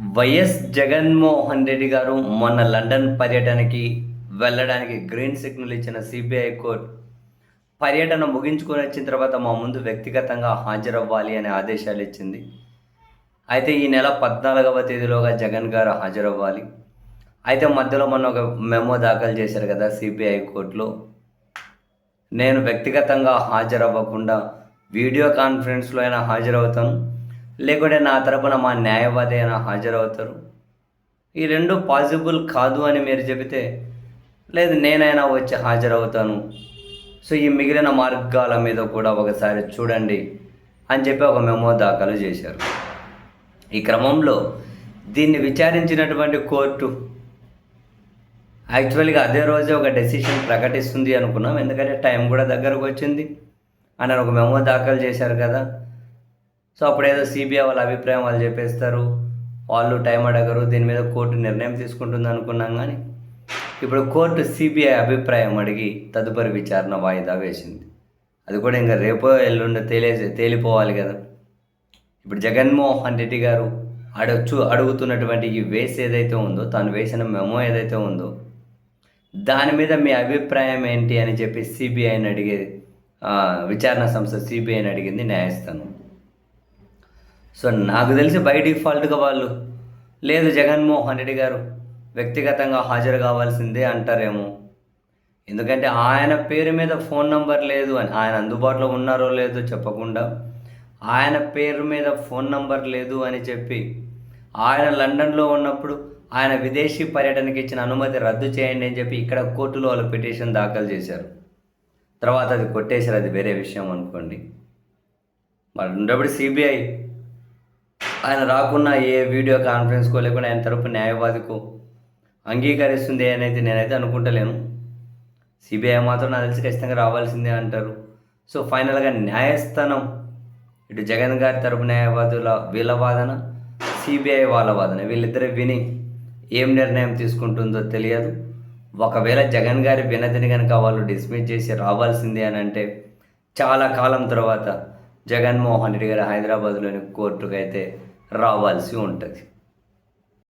YS Jaganmohan Reddy గారు మొన్న London పర్యటనకి వెళ్ళడానికి గ్రీన్ సిగ్నల్ ఇచ్చిన సిబిఐ కోర్టు పర్యటన ముగించుకొని వచ్చిన తర్వాత మా ముందు వ్యక్తిగతంగా హాజరవ్వాలి అనే ఆదేశాలు ఇచ్చింది. అయితే ఈ నెల పద్నాలుగవ తేదీలోగా జగన్ గారు హాజరవ్వాలి. అయితే మధ్యలో మొన్న ఒక మెమో దాఖలు చేశారు కదా సిబిఐ కోర్టులో. నేను వ్యక్తిగతంగా హాజరవ్వకుండా వీడియో కాన్ఫరెన్స్లో అయినా హాజరవుతాను లేకుంటే నా తరపున మా న్యాయవాది అయినా హాజరవుతారు. ఈ రెండు పాసిబుల్ కాదు అని మీరు చెబితే లేదు నేనైనా వచ్చి హాజరవుతాను. సో ఈ మిగిలిన మార్గాల మీద కూడా ఒకసారి చూడండి అని చెప్పి ఒక మెమో దాఖలు చేశారు. ఈ క్రమంలో దీన్ని విచారించినటువంటి కోర్టు యాక్చువల్గా అదే రోజే ఒక డెసిషన్ ప్రకటిస్తుంది అనుకున్నాం. ఎందుకంటే టైం కూడా దగ్గరకు వచ్చింది. అని ఒక మెమో దాఖలు చేశారు కదా. సో అప్పుడు ఏదో సిబిఐ వాళ్ళ అభిప్రాయం వాళ్ళు చెప్పేస్తారు. వాళ్ళు టైం అడగరు. దీని మీద కోర్టు నిర్ణయం తీసుకుంటుంది అనుకున్నాం కానీ ఇప్పుడు కోర్టు సిబిఐ అభిప్రాయం అడిగి తదుపరి విచారణ వాయిదా వేసింది. అది కూడా ఇంకా రేపో ఎల్లుండో తేలే తేలిపోవాలి కదా. ఇప్పుడు జగన్మోహన్ రెడ్డి గారు అడచు అడుగుతున్నటువంటి ఈ వేస్ ఏదైతే ఉందో తాను వేసిన మెమో ఏదైతే ఉందో దాని మీద మీ అభిప్రాయం ఏంటి అని చెప్పి సిబిఐని అడిగే విచారణ సంస్థ సిబిఐని అడిగింది న్యాయస్థానం. సో నాకు తెలిసి బై డిఫాల్ట్గా వాళ్ళు లేదు జగన్మోహన్ రెడ్డి గారు వ్యక్తిగతంగా హాజరు కావాల్సిందే అంటారేమో. ఎందుకంటే ఆయన పేరు మీద ఫోన్ నంబర్ లేదు అని ఆయన అందుబాటులో ఉన్నారో లేదో చెప్పకుండా ఆయన పేరు మీద ఫోన్ నంబర్ లేదు అని చెప్పి ఆయన లండన్లో ఉన్నప్పుడు ఆయన విదేశీ పర్యటనకి ఇచ్చిన అనుమతి రద్దు చేయండి అని చెప్పి ఇక్కడ కోర్టులో వాళ్ళు పిటిషన్ దాఖలు చేశారు. తర్వాత అది కొట్టేశారు అది వేరే విషయం అనుకోండి. మరి ఉండేప్పుడు సిబిఐ ఆయన రాకున్నా ఏ వీడియో కాన్ఫరెన్స్కో లేకుండా ఆయన తరపు న్యాయవాదికో అంగీకరిస్తుంది అని అయితే నేనైతే అనుకుంటలేను. సిబిఐ మాత్రం నాకు తెలిసి ఖచ్చితంగా రావాల్సిందే అంటారు. సో ఫైనల్గా న్యాయస్థానం ఇటు జగన్ గారి తరపు న్యాయవాదుల వీళ్ళ వాదన సిబిఐ వాళ్ళ వాదన వీళ్ళిద్దరు విని ఏం నిర్ణయం తీసుకుంటుందో తెలియదు. ఒకవేళ జగన్ గారి వినతిని కనుక వాళ్ళు డిస్మిస్ చేసి రావాల్సిందే అని అంటే చాలా కాలం తర్వాత జగన్మోహన్ రెడ్డి గారు హైదరాబాద్లోని కోర్టుకు అయితే రావాల్సి ఉంటుంది.